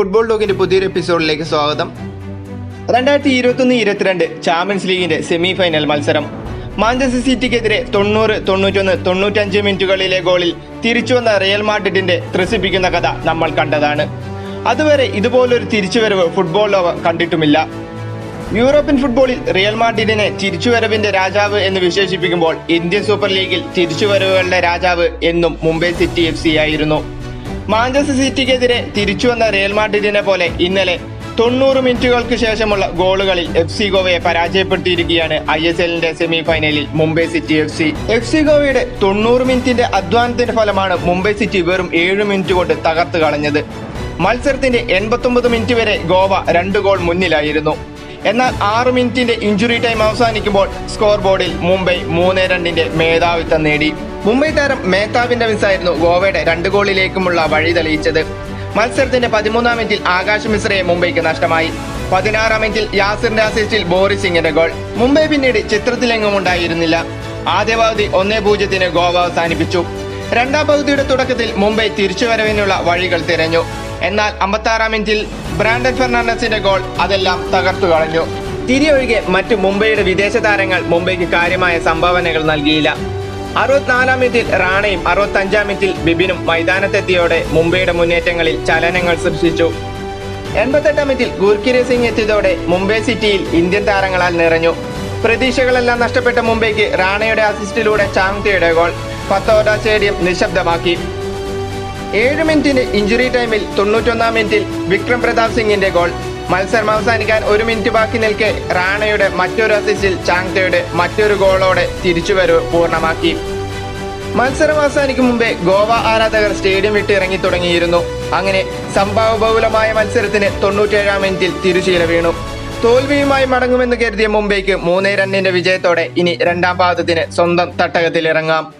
Football ടോക്കിന്റെ പുതിയൊരു എപ്പിസോഡിലേക്ക് സ്വാഗതം. രണ്ടായിരത്തി ഇരുപത്തൊന്ന് ഇരുപത്തിരണ്ട് ചാമ്പ്യൻസ് ലീഗിന്റെ സെമി ഫൈനൽ മത്സരം. മാഞ്ചസ്റ്റർ സിറ്റിക്കെതിരെ തൊണ്ണൂറ് തൊണ്ണൂറ്റൊന്ന് തൊണ്ണൂറ്റഞ്ച് മിനിറ്റുകളിലെ ഗോളിൽ തിരിച്ചുവന്ന റിയൽ മാഡ്രിഡിന്റെ ത്രസിപ്പിക്കുന്ന കഥ നമ്മൾ കണ്ടതാണ്. അതുവരെ ഇതുപോലൊരു തിരിച്ചുവരവ് ഫുട്ബോൾ ലോകം കണ്ടിട്ടുമില്ല. യൂറോപ്യൻ ഫുട്ബോളിൽ റിയൽ മാഡ്രിഡിനെ തിരിച്ചുവരവിന്റെ രാജാവ് എന്ന് വിശേഷിപ്പിക്കുമ്പോൾ ഇന്ത്യൻ സൂപ്പർ ലീഗിൽ തിരിച്ചുവരവുകളുടെ രാജാവ് എന്നും മുംബൈ സിറ്റി എഫ് ആയിരുന്നു. മാഞ്ചസ്റ്റർ സിറ്റിക്കെതിരെ തിരിച്ചു വന്ന റിയൽ മാഡ്രിഡിനെ പോലെ ഇന്നലെ തൊണ്ണൂറ് മിനിറ്റുകൾക്ക് ശേഷമുള്ള ഗോളുകളിൽ എഫ് സി ഗോവയെ പരാജയപ്പെടുത്തിയിരിക്കുകയാണ് ഐ എസ് എല്ലിന്റെ സെമി ഫൈനലിൽ Mumbai City F C F C ഗോവയുടെ തൊണ്ണൂറ് മിനിറ്റിന്റെ അധ്വാനത്തിന്റെ ഫലമാണ് മുംബൈ സിറ്റി വെറും ഏഴ് മിനിറ്റ് കൊണ്ട് തകർത്ത് കളഞ്ഞത്. മത്സരത്തിന്റെ എൺപത്തൊമ്പത് മിനിറ്റ് വരെ ഗോവ രണ്ട് ഗോൾ മുന്നിലായിരുന്നു. എന്നാൽ ആറ് മിനിറ്റിന്റെ ഇഞ്ചുറി ടൈം അവസാനിക്കുമ്പോൾ സ്കോർ ബോർഡിൽ മുംബൈ മൂന്ന് രണ്ടിന്റെ മേധാവിത്വം നേടി. മുംബൈ താരം മേത്താവിന്റെ മിസ്സായിരുന്നു ഗോവയുടെ രണ്ട് ഗോളിലേക്കുമുള്ള വഴി തെളിയിച്ചത്. മത്സരത്തിന്റെ പതിമൂന്നാം മിനിറ്റിൽ ആകാശ് മിശ്രയെ മുംബൈക്ക് നഷ്ടമായി. പതിനാറാം മിനിറ്റിൽ യാസിറിന്റെ അസിസ്റ്റിൽ ബോറിസ് സിംഗിന്റെ ഗോൾ മുംബൈ പിന്നീട് ചിത്രത്തിലെങ്ങും ഉണ്ടായിരുന്നില്ല. ആദ്യ പകുതി ഒന്നേ പൂജ്യത്തിന് ഗോവ അവസാനിപ്പിച്ചു. രണ്ടാം പകുതിയുടെ തുടക്കത്തിൽ മുംബൈ തിരിച്ചുവരവിനുള്ള വഴികൾ തിരഞ്ഞു. എന്നാൽ അമ്പത്താറാം മിനിറ്റിൽ ബ്രാൻഡൻ ഫെർണാണ്ടസിന്റെ ഗോൾ അതെല്ലാം തകർത്തു കളഞ്ഞു. തിരിയൊഴികെ മറ്റു മുംബൈയുടെ വിദേശ താരങ്ങൾ മുംബൈക്ക് കാര്യമായ സംഭാവനകൾ നൽകിയില്ല. അറുപത്തിനാലാം മിനിറ്റിൽ റാണയും അറുപത്തഞ്ചാം മിനിറ്റിൽ ബിബിനും മൈതാനത്തെത്തിയോടെ മുംബൈയുടെ മുന്നേറ്റങ്ങളിൽ ചലനങ്ങൾ സൃഷ്ടിച്ചു. എൺപത്തെട്ടാം മിനിറ്റിൽ ഗുർക്കിരെ സിംഗ് എത്തിയതോടെ മുംബൈ സിറ്റിയിൽ ഇന്ത്യൻ താരങ്ങളാൽ നിറഞ്ഞു. പ്രതീക്ഷകളെല്ലാം നഷ്ടപ്പെട്ട മുംബൈക്ക് റാണയുടെ അസിസ്റ്റിലൂടെ ചാങ്തയുടെ ഗോൾ പത്തോട സ്റ്റേഡിയം നിശബ്ദമാക്കി. ഏഴ് മിനിറ്റിന് ഇഞ്ചുറി ടൈമിൽ തൊണ്ണൂറ്റൊന്നാം മിനിറ്റിൽ വിക്രം പ്രതാപ് സിംഗിന്റെ ഗോൾ മത്സരം അവസാനിക്കാൻ ഒരു മിനിറ്റ് ബാക്കി നിൽക്കെ റാണയുടെ മറ്റൊരു അസിസ്റ്റിൽ ചാങ്തയുടെ മറ്റൊരു ഗോളോടെ തിരിച്ചുവരവ് പൂർണമാക്കി. മത്സരം അവസാനിക്കും മുമ്പേ ഗോവ ആരാധകർ സ്റ്റേഡിയം വിട്ട് ഇറങ്ങി തുടങ്ങിയിരുന്നു. അങ്ങനെ സംഭവബഹുലമായ മത്സരത്തിന് തൊണ്ണൂറ്റേഴാം മിനിറ്റിൽ തിരുശീല വീണു. തോൽവിയുമായി മടങ്ങുമെന്ന് കരുതിയ മുംബൈക്ക് മൂന്നേ രണ്ടിന്റെ വിജയത്തോടെ ഇനി രണ്ടാം പാദത്തിന് സ്വന്തം തട്ടകത്തിൽ ഇറങ്ങാം